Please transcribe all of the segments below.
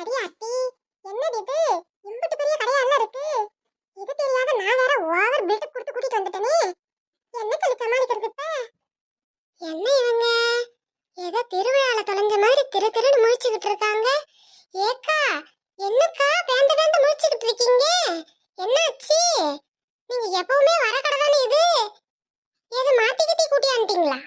அடி அத்தி என்னது இது? இம்புட்டு பெரிய கடையால இருக்கு? இது தெரியாத நான் வேற ஓவர் பில்ட் கொடுத்து கூட்டிட்டு வந்துட்டேனே. என்ன சொல்லி சமாளிக்கிறது இப்ப? என்ன இவங்க? ஏதோ திருவிழால தொலைஞ்ச மாதிரி திரு திருன்னு முழிச்சுக்கிட்டு இருக்காங்க. ஏக்கா என்னக்கா பேந்த பேந்த முழிச்சுக்கிட்டு இருக்கீங்க? என்னாச்சு நீங்க எப்பவுமே வர கடை தானே இது? ஏதோ மாத்திக்கிட்டி கூட்டியான்ட்டீங்களா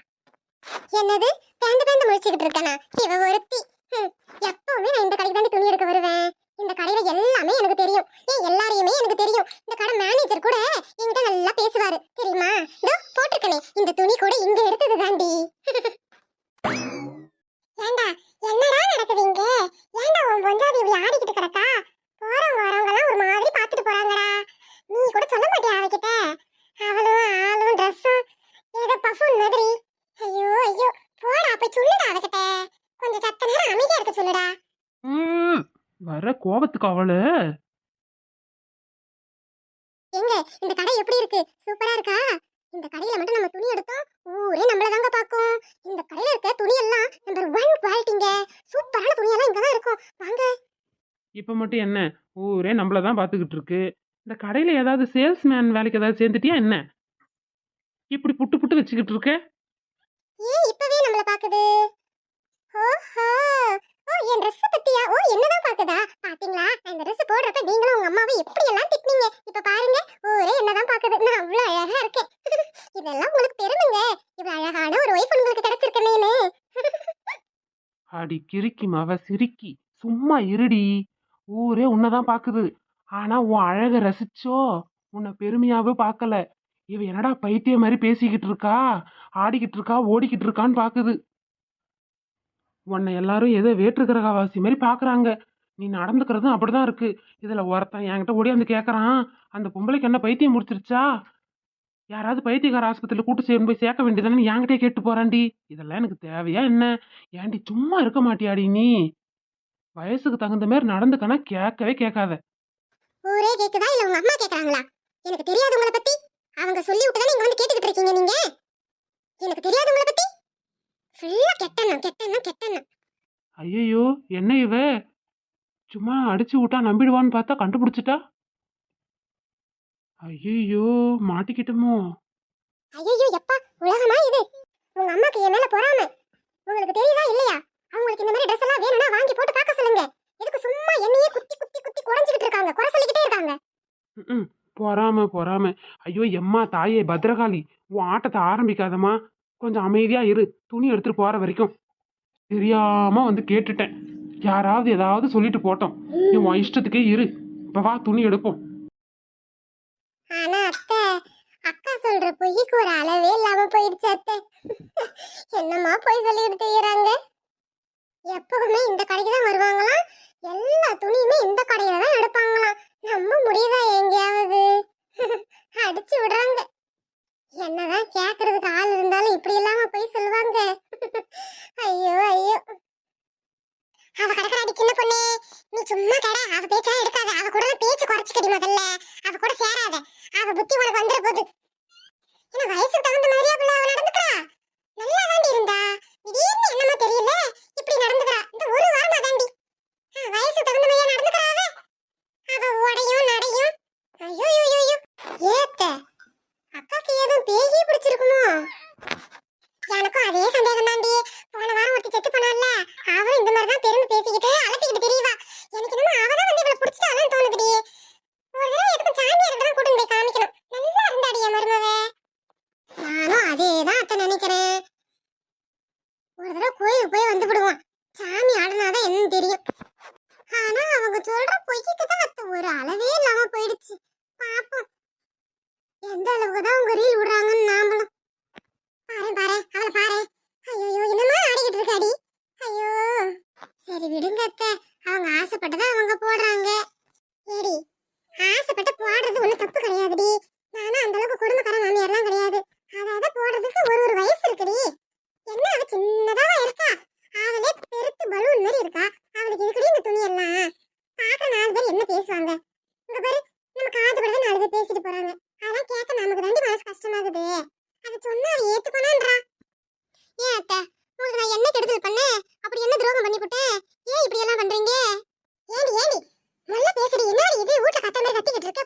என்னது? பேந்த பேந்த முழிச்சுக்கிட்டு இருக்கானா? இவ ஒருத்தி. எப்பவுமே நான் இந்த கடைக்கு துணி எடுக்க வருவேன். இந்த கடையில எல்லாமே எனக்கு தெரியும். ஏன் எல்லாரையுமே எனக்கு தெரியும். இந்த கடை மேனேஜர் கூட என்கிட்ட நல்லா பேசுவாரு. தெரியுமா? இதோ போட்டிருக்கனே. இந்த துணி கூட இங்க எடுத்தது தாண்டி ஏண்டா என்னடா நடக்குது இங்க ஏண்டா உன் பொஞ்சாதி இப்படி ஆடிக்கிட்டு கிடக்கா போறவங்க வரவங்க எல்லாம் ஒரு மாதிரி பாத்துட்டு போறாங்கடா நீ கூட சொல்ல மாட்டியா அவகிட்ட அவளும் ஆளும் ட்ரெஸ்ஸும் ஏதோ பஃபூன் மாதிரி ஐயோ ஐயோ போடா போய் சொல்லுடா அவகிட்ட கொஞ்சம் சத்த நேரம் அமைதியா இருக்க சொல்லுடா ம், வர கோபத்துக்கு அவளு. எங்க இந்த கடை எப்படி இருக்கு? சூப்பரா இருக்கா? இந்த கடையில மட்டும் நம்ம துணி எடுத்தோம் ஊரே நம்மள தாங்க பாக்கும். இந்த கடையில இருக்க துணி எல்லாம் நம்பர் ஒன் குவாலிட்டிங்க சூப்பரான துணி எல்லாம் இங்க தான் இருக்கும். வாங்க. இப்ப மட்டும் என்ன? ஊரே நம்மள தான் பாத்துக்கிட்டு இருக்கு. இந்த கடையில ஏதாவது சேல்ஸ்மேன் வேலைக்கு ஏதாவது சேர்ந்துட்டியா என்ன? இப்படி புட்டு புட்டு வச்சுக்கிட்டு இருக்க? ஏன் இப்பவே அடி கிறுக்கி மவ சிரிக்கி. சும்மா இருடி. ஊரே உன்னதான் பாக்குது. ஆனா உன் அழக ரசிச்சோ? உன்னை பெருமையாவே பார்க்கல இவ என்னடா பைத்திய மாதிரி பேசிக்கிட்டு இருக்கா? ஆடிக்கிட்டு இருக்கா? ஓடிக்கிட்டு இருக்கான்னு பாக்குது. உன்னை எல்லாரும் ஏதோ வேற்றுக்கிரகவாசி மாதிரி பாக்குறாங்க. நீ நடந்துக்கிறதும் அப்படிதான் இருக்கு. இதுல ஒருத்தன் என்கிட்ட ஓடியாந்து கேக்குறான். அந்த பொம்பளைக்கு என்ன பைத்தியம் முடிச்சிருச்சா? யாராவது பைத்தியக்கார ஆஸ்பத்திரியில கூட்டு சேர்ந்து போய் சேர்க்க வேண்டியதானே? என்கிட்டயே கேட்டு போறான்டி. இதெல்லாம் எனக்கு தேவையா என்ன? ஏன்டி சும்மா இருக்க மாட்டியாடி நீ? வயசுக்கு தகுந்த மாதிரி நடந்துக்கனா கேட்கவே கேட்காத. ஊரே கேக்குதா? இல்ல உங்க அம்மா கேக்குறாங்களா? எனக்கு தெரியாது உங்களை பத்தி? அவங்க சொல்லி விட்டு இங்க வந்து கேட்டுக்கிட்டு இருக்கீங்க நீங்க? எனக்கு தெரியாது உங்களை பத்தி ஃபுல்லா கெட்டண்ணம் கெட்டண்ணம் கெட்டண்ணம். ஐயையோ என்ன இவ? சும்மா அடிச்சு விட்டா நம்பிடுவான்னு பார்த்தா கண்டுபிடிச்சிட்டா? ஐயையோ மாட்டிக்கிட்டோமோ? ஐயோ எப்பா உலகமா இது? உங்க அம்மாக்கு என் மேல பொறாம. உங்களுக்கு தெரியுதா இல்லையா? அவங்களுக்கு இந்த மாதிரி ட்ரெஸ் எல்லாம் வேணும்னா வாங்கி போட்டு பார்க்க சொல்லுங்க. எதுக்கு சும்மா என்னையே குத்தி குத்தி குத்தி குறைஞ்சிக்கிட்டு இருக்காங்க? குறை சொல்லிக்கிட்டே இருக்காங்க. ம் பொறாம பொறாம. ஐயோ எம்மா தாயே பத்ரகாளி உன் ஆட்டத்தை ஆரம்பிக்காதம்மா. கொஞ்சம் அமைதியா இரு. துணி எடுத்துட்டு போற வரைக்கும். தெரியாம வந்து கேட்டுட்டேன். யாராவது ஏதாவது சொல்லிட்டு போட்டோம். நீ உன் இஷ்டத்துக்கே இரு. இப்ப வா துணி எடுப்போம். ஆனா அத்தை அக்கா சொல்ற பொய்க்கு ஒரு அளவே இல்லாம போயிடுச்சு அத்தை. என்னம்மா பொய் சொல்லிக்கிட்டு தெரியறாங்க? எப்பவுமே இந்த கடைக்கு தான் வருவாங்களா எல்லா துணியுமே இந்த கடையில தான் எடுப்பாங்களாம் நம்ப முடியுதா எங்கேயாவது அடிச்சு விடுறாங்க என்னதான் கேக்குறதுக்கு ஆள் இருந்தாலும் இப்படி இல்லாம போய் சொல்லுவாங்க ஐயோ ஐயோ அவ கடற்கரை சின்ன பொண்ணு நீ சும்மா கடை அவ பேச்செல்லாம் எடுக்காத அவ கூட பேச்சு குறைச்சிக்கடி முதல்ல அவ கூட சேராத அவ புத்தி உனக்கு வந்துட போகுது என்ன வயசுக்கு தகுந்த மாதிரியா பிள்ளை அவ நடந்துக்கிறா நல்லா தாண்டி இருந்தா திடீர்னு என்னமோ தெரியல இப்படி நடந்துக்கிறா இந்த ஒரு வாரமா தாண்டி ஆ, வயசுக்கு தகுந்த மாதிரியா நடந்துக்கிறா அவ அவ உடையும் நடையும் ஐயோ ஐயோ ஐயோ ஏத்த அக்காக்கு ஏதும் பேயே பிடிச்சிருக்குமோ எனக்கும் அதே சந்தேகம் தாண்டி போன வாரம் ஒருத்தி செத்து போனால அவளும் இந்த மாதிரி தான் பெருமை பேசிக்கிட்டு அலட்டிக்கிட்டு தெரியவா எனக்கு என்னமோ அவ தான் வந்து இவளை பிடிச்சிட்டாலும் தோணுதுடி ஒரு தடவை எதுக்கும் சாமியார்கிட்ட தான் கூட்டிட்டு போய் காமிக்கணும் நல்லா இருந்தாடி என் மருமவ நானும் அதே தான் அத்தை நினைக்கிறேன் ஒரு தடவை கோயிலுக்கு போய் வந்து விடுவோம் சாமி ஆடினாதான் என்னன்னு தெரியும் ஆனா அவங்க சொல்ற பொய்க்கு தான் அத்தை ஒரு அளவே இல்லாம போயிடுச்சு பாப்போம் எந்த அளவுக்கு தான் அவங்க ரீல் விடுறாங்கன்னு நாமளும்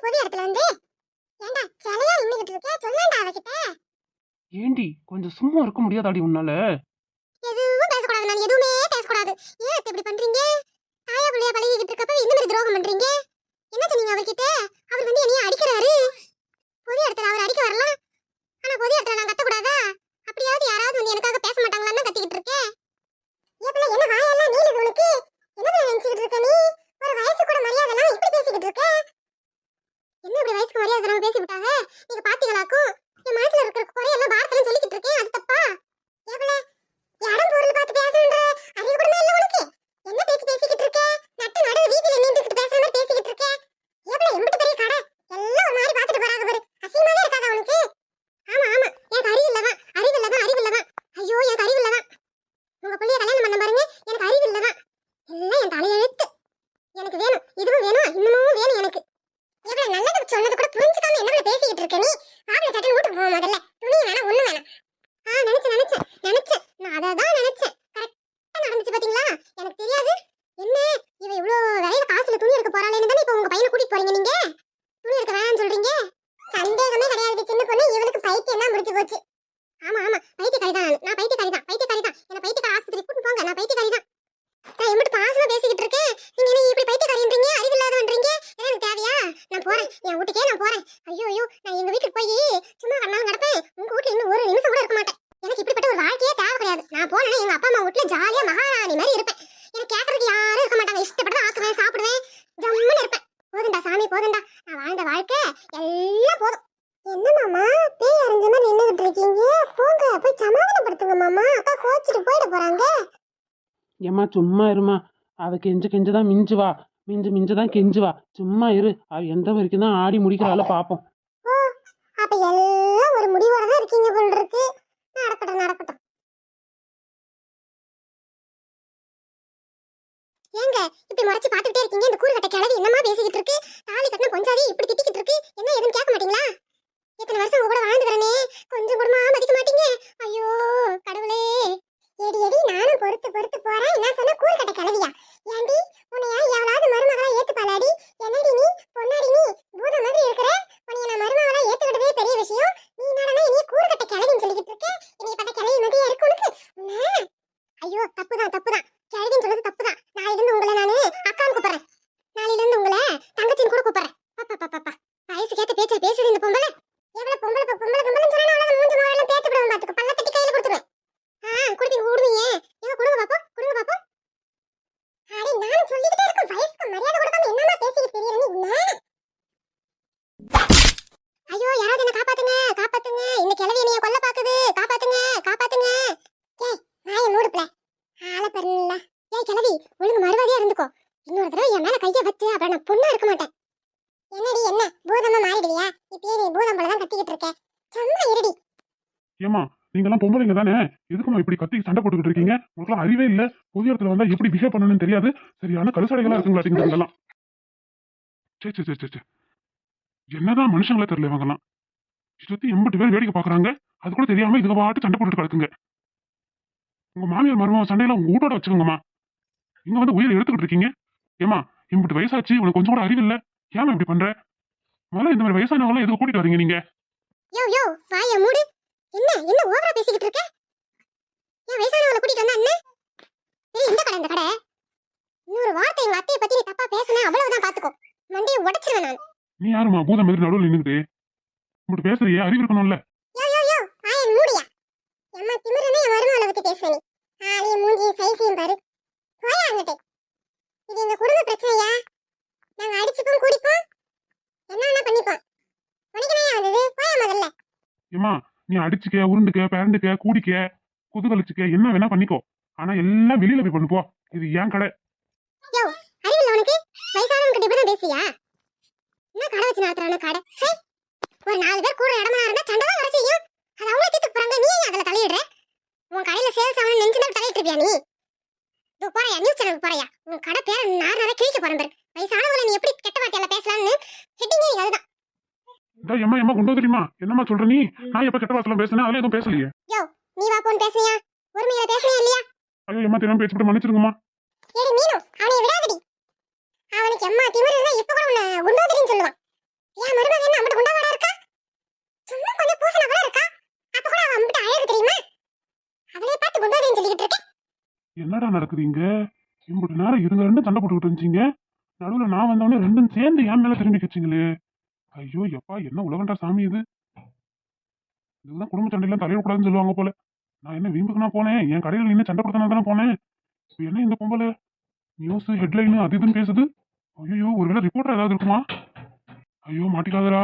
பொது இடத்துல வந்து. ஏண்டா சிலையா நின்னுகிட்டு இருக்க? சொல்லாண்டா அவகிட்ட. ஏண்டி கொஞ்சம் சும்மா இருக்க முடியாதாடி உன்னால? எதுவும் பேசக்கூடாது நான் எதுவுமே பேசக்கூடாது. ஏன் அத்தை இப்படி பண்றீங்க? தாயா பிள்ளையா பழகிக்கிட்டு இருக்கப்ப இந்த மாதிரி துரோகம் பண்றீங்க? என்ன சொன்னீங்க அவர்கிட்ட? அவர் வந்து என்னைய அடிக்கிறாரு. பொது இடத்துல அவர் அடிக்க வரலாம். ஆனா பொது இடத்துல நான் கத்தக்கூடாதா? அப்படியாவது யாராவது வந்து எனக்காக பேச மாட்டாங்க. என் வீட்டுக்கே நான் போறேன். ஐயோ ஐயோ நான் எங்க வீட்டுக்கு போய் சும்மா கண்ணாலும் நடப்பேன். உங்க வீட்டுல இன்னும் ஒரு நிமிஷம் கூட இருக்க மாட்டேன். எனக்கு இப்படிப்பட்ட ஒரு வாழ்க்கையே தேவை கிடையாது. நான் போனேன்னா எங்க அப்பா அம்மா வீட்டுல ஜாலியா மகாராணி மாதிரி இருப்பேன். எனக்கு கேட்கறதுக்கு யாரும் இருக்க மாட்டாங்க. இஷ்டப்பட்டு ஆக்குவேன் சாப்பிடுவேன். ஜம்முன்னு இருப்பேன். போதுண்டா சாமி போதுண்டா நான் வாழ்ந்த வாழ்க்கை எல்லாம் போதும். என்ன மாமா? பேய் அரைஞ்ச மாதிரி நின்னுகிட்டு இருக்கீங்க. போங்க போய் சமாதானப்படுத்துங்க மாமா. அக்கா கோச்சிட்டு போயிட போறாங்க. ஏமா சும்மா இருமா. அவ கெஞ்சு கெஞ்சதான் மிஞ்சுவா. மிஞ்சு மிஞ்சு தான் கெஞ்சுவா சும்மா இரு. அவ எந்த வரைக்கும் தான் ஆடி முடிக்கிறாளோ பாப்போம். அப்ப எல்லாம் ஒரு முடிவோட தான் இருக்கீங்க போல இருக்கு. நடக்கட்டும் நடக்கட்டும். ஏங்க இப்படி மறைச்சு பாத்துக்கிட்டே இருக்கீங்க? இந்த கூறுகட்ட கிழவி என்னமா பேசிக்கிட்டு இருக்கு? தாலி கட்டின பொஞ்சாதி இப்படி திட்டிக்கிட்டு இருக்கு? என்ன ஏதுன்னு கேட்க மாட்டீங்களா? இத்தனை வருஷம் உங்க கூட வாழ்ந்துக்கிறனே கொஞ்சம் கூடமா மதிக்க மாட்டீங்க. ஐயோ கடவுளே. எடி எடி நானும் பொறுத்து பொறுத்து போறேன். என்ன சொன்ன கூழ் கட்ட கிளவியா ஏண்டி உன்னைய எவ்வளவு மருமகளா ஏத்துப்பாளாடி? என்னடி நீ பொன்னாடி நீ? பூதம் மாதிரி இருக்கிற? உன்னைய நான் மருமகளா ஏத்துக்கிட்டதே பெரிய விஷயம் நீ என்னடா இனி கூறுகட்ட கிழவின்னு சொல்லிக்கிட்டு இருக்க என்னைய பார்த்தா கிழவி மாதிரியா இருக்கு உனக்கு உன்னை? ஐயோ தப்புதான் தப்புதான் கிழவின்னு சொல்றது தப்புதான் நாளையில இருந்து உங்களை நானு அக்கான்னு கூப்பிடுறேன் நாளையில இருந்து உங்களை தங்கச்சின்னு கூட கூப்பிடுறேன் பாப்பா பாப்பா பாப்பா வயசுக்கேத்த பேச்ச பேசுது இந்த பொம்பளை எவ்வளவு பொம்பளை பொ- பொம்பளை பொம்பளைன்னு சொன்னா அவ்வளவு மூஞ்சி முறையெல்லாம் பேச்சு விடுவேன் பாத்துக்க பல்ல தட்டி கையில கொடுத்துருவேன் ஆ குடுப்பீங்க விடுவீங்க ஏங்க கொடுங்க பாப்போம் கொடுங்க பாப்போம் அடே நானும் சொல்லிக்கிட்டே இருக்கேன் வயசுக்கு மரியாதை கொடுக்காம என்னமா பேசிக்கிட்டு தெரியல நீ நான் ஐயோ யாராவது என்ன காப்பாத்துங்க காப்பாத்துங்க இந்த கிழவி என்னைய கொல்ல பாக்குது காப்பாத்துங்க காப்பாத்துங்க ஏய் நாய மூடுப்ல ஆள பரல ஏய் கிழவி ஒழுங்கு மறுவாதியா இருந்துக்கோ இன்னொரு தடவை என் மேல கைய வச்சு அப்புறம் நான் பொண்ணா இருக்க மாட்டேன் என்னடி என்ன பூதமா மாறிடுவியா இப்பயே நீ பூதம் போல தான் கத்திக்கிட்டு இருக்க சும்மா இருடி ஏமா நீங்கெல்லாம் பொம்பளைங்க தானே? எதுக்குமா இப்படி கத்தி சண்டை போட்டுக்கிட்டு இருக்கீங்க? உங்களுக்குலாம் அறிவே இல்ல. பொது இடத்துல வந்தா எப்படி பிஹேவ் பண்ணணும்னு தெரியாது. சரியான கருசடைகளா இருக்குங்களா இவங்கெல்லாம் சே சே சே சே என்னதான் மனுஷங்களே தெரியல இவங்கெல்லாம். சுத்தி எண்பது பேர் வேடிக்கை பாக்குறாங்க அது கூட தெரியாம இதுக்கு பாட்டு சண்டை போட்டுட்டு கிடக்குங்க. உங்க மாமியார் மருமக சண்டையில உங்க வீட்டோட வச்சுக்கோங்கம்மா. இங்க வந்து உயிரை எடுத்துக்கிட்டு இருக்கீங்க. ஏமா எண்பது வயசாச்சு உனக்கு கொஞ்சம் கூட அறிவு இல்ல. ஏமா இப்படி பண்ற? முதல்ல இந்த மாதிரி வயசானவங்க எதுக்கு கூட்டிட்டு வரீங்க நீங்க? யோ யோ வாய மூடு. என்ன என்ன ஓவரா பேசிக்கிட்டு இருக்க? ஏன் வயசானவளை கூட்டிட்டு வந்தா என்ன? ஏய் இந்த கடை இந்த கடை. இன்னொரு வார்த்தை எங்க அத்தையை பத்தி நீ தப்பா பேசுன அவ்வளவுதான் பாத்துக்கோ. மண்டையை உடைச்சிருவேன் நான். நீ யாருமா பூதம் மாதிரி நடுவில் நின்னுக்கிட்டு. இப்படி பேசுறியே அறிவு இருக்கணும்ல. யோ யோ யோ வாய மூடியா? எம்மா திமிரனே என் மருமகளை பத்தி பேசுற நீ. ஆளையும் மூஞ்சியும் சைஸையும் பாரு. போயா அங்கிட்டு? இது எங்க குடும்ப பிரச்சனையா? நாங்க அடிச்சுப்போம் குடிப்போம். என்ன வேணா பண்ணிப்போம். உனக்கு என்ன வந்தது? போயா முதல்ல. ஏமா நீ அடிச்சுக்க உருண்டுக்க பிறந்துக்க கூடிக்க குதுகலிச்சுக்க என்ன வேணா பண்ணிக்கோ. ஆனா எல்லாம் வெளியில போய் பண்ணு போ. இது ஏன் கடை. கிட்ட கடை ஒரு நாலு பேர் கூட இடமா இருந்தா சண்டை தான் வர செய்யும். அது அவங்களே தீர்த்து போறாங்க நீ ஏன் அதுல தலையிடுற? உன் கடையில சேல்ஸ் ஆகணும் நினைச்சு தான் தலையிட்டு இருப்பியா நீ? இதோ போறையா நியூஸ் சேனலுக்கு போறையா? உன் கடை பேரை நார் நாரா கிழிக்க போறேன் பாரு. வயசானவங்களை நீ எப்படி கெட்ட இந்த எம்மா எம்மா கொண்டு தெரியுமா என்னம்மா சொல்ற நீ? நான் எப்ப கெட்ட வார்த்தை பேசுனேன்? அதெல்லாம் எதுவும் பேசலையே. நீ வா போன் பேசுனியா உரிமையில பேசுனியா இல்லையா? ஐயோ எம்மா தெரியாம பேசிட்டு மன்னிச்சிருங்கம்மா. ஏடி மீனு அவனை விடாதடி. அவனுக்கு எம்மா திமிரு இருந்தா இப்ப கூட உன்னை குண்டோதரின்னு சொல்லுவான். ஏன் மருமகன் என்ன அப்படி குண்டாவாடா இருக்கா? சும்மா கொஞ்சம் பூசண கூட இருக்கா? அப்ப கூட அவ அம்பிட்டு அழகு தெரியுமா? அவளே பார்த்து குண்டாதேன்னு சொல்லிக்கிட்டு இருக்கேன். என்னடா நடக்குதுங்க? இம்புட்டு நேரம் இருங்க ரெண்டும் சண்டை போட்டுக்கிட்டு இருந்துச்சிங்க. நடுவுல நான் வந்தவொடனே ரெண்டும் சேர்ந்து என் மேல திரும்பி கச்சிங்களே. ஐயோ எப்பா என்ன உலகண்டா சாமி இது? இதுதான் குடும்ப சண்டையெல்லாம் தலையிடக்கூடாதுன்னு சொல்லுவாங்க போல. நான் என்ன வீம்புக்கு நான் போனேன்? என் கடையில் நின்று சண்டை கொடுத்தனா தானே போனேன்? இப்ப என்ன இந்த பொம்பளை? நியூஸ் ஹெட்லைன் அது இதுன்னு பேசுது. ஐயோ ஒருவேளை ரிப்போர்ட்டர் ஏதாவது இருக்குமா? ஐயோ மாட்டிக்காதடா.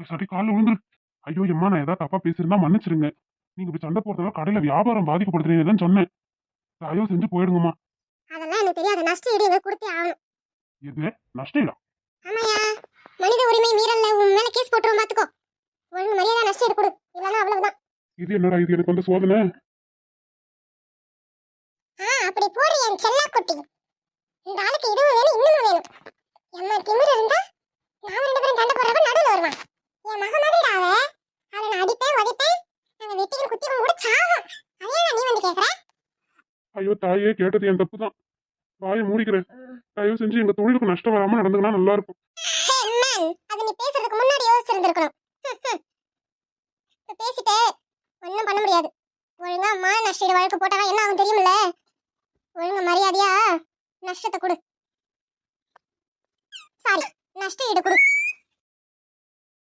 சரி காலில் விழுந்துரு. ஐயோ எம்மா நான் ஏதாவது தப்பா பேசியிருந்தா மன்னிச்சிருங்க. நீங்க இப்படி சண்டை போறதால கடையில வியாபாரம் பாதிக்கப்படுறீங்கன்னு சொன்னேன். தயவு செஞ்சு போயிடுங்கம்மா. அதெல்லாம் எனக்கு தெரியாது. நஷ்ட ஈடு கொடுத்தே ஆகணும். எது நஷ்டம் இல்ல ஆமாயா மனித உரிமை மீறல்ல உன் மேல கேஸ் போட்டுரும் பாத்துக்கோ. ஒழுங்கு மரியாதை நஷ்ட ஈடு கொடு. இல்லைன்னா அவ்வளவுதான். இது என்னடா இது எனக்கு வந்து சோதனை? ஆ அப்படி போடு என் செல்லா குட்டி இந்த ஆளுக்கு இதுவும் வேணும் இன்னமும் வேணும். எம்மா திமிரு இருந்தா நாம ரெண்டு பேரும் சண்டை போடுறப்ப நடுவுல வருவான். என் மக மாதிரிடா அவ. அவளை நான் அடிப்பேன் உதைப்பேன். நாங்க வெட்டியும் குத்தியும் கூட சாகும். அதே நீ வந்து கேக்குற? ஐயோ தாயே கேட்டது என் தப்பு தான் வாயை மூடிக்கிறேன். தயவு செஞ்சு எங்க தொழிலுக்கு நஷ்டம் வராம நடந்துக்கினா நல்லா இருக்கும். அது நீ பேசுறதுக்கு முன்னாடி யோசிச்சிருந்திருக்கணும். இப்ப பேசிட்டு ஒன்றும் பண்ண முடியாது. ஒழுங்கா மான நஷ்ட வழக்கு போட்டாதான் என்ன ஆகும் தெரியுமில்ல? ஒழுங்கா மரியாதையா நஷ்டத்தை கொடு. சாரி நஷ்ட ஈடு கொடு.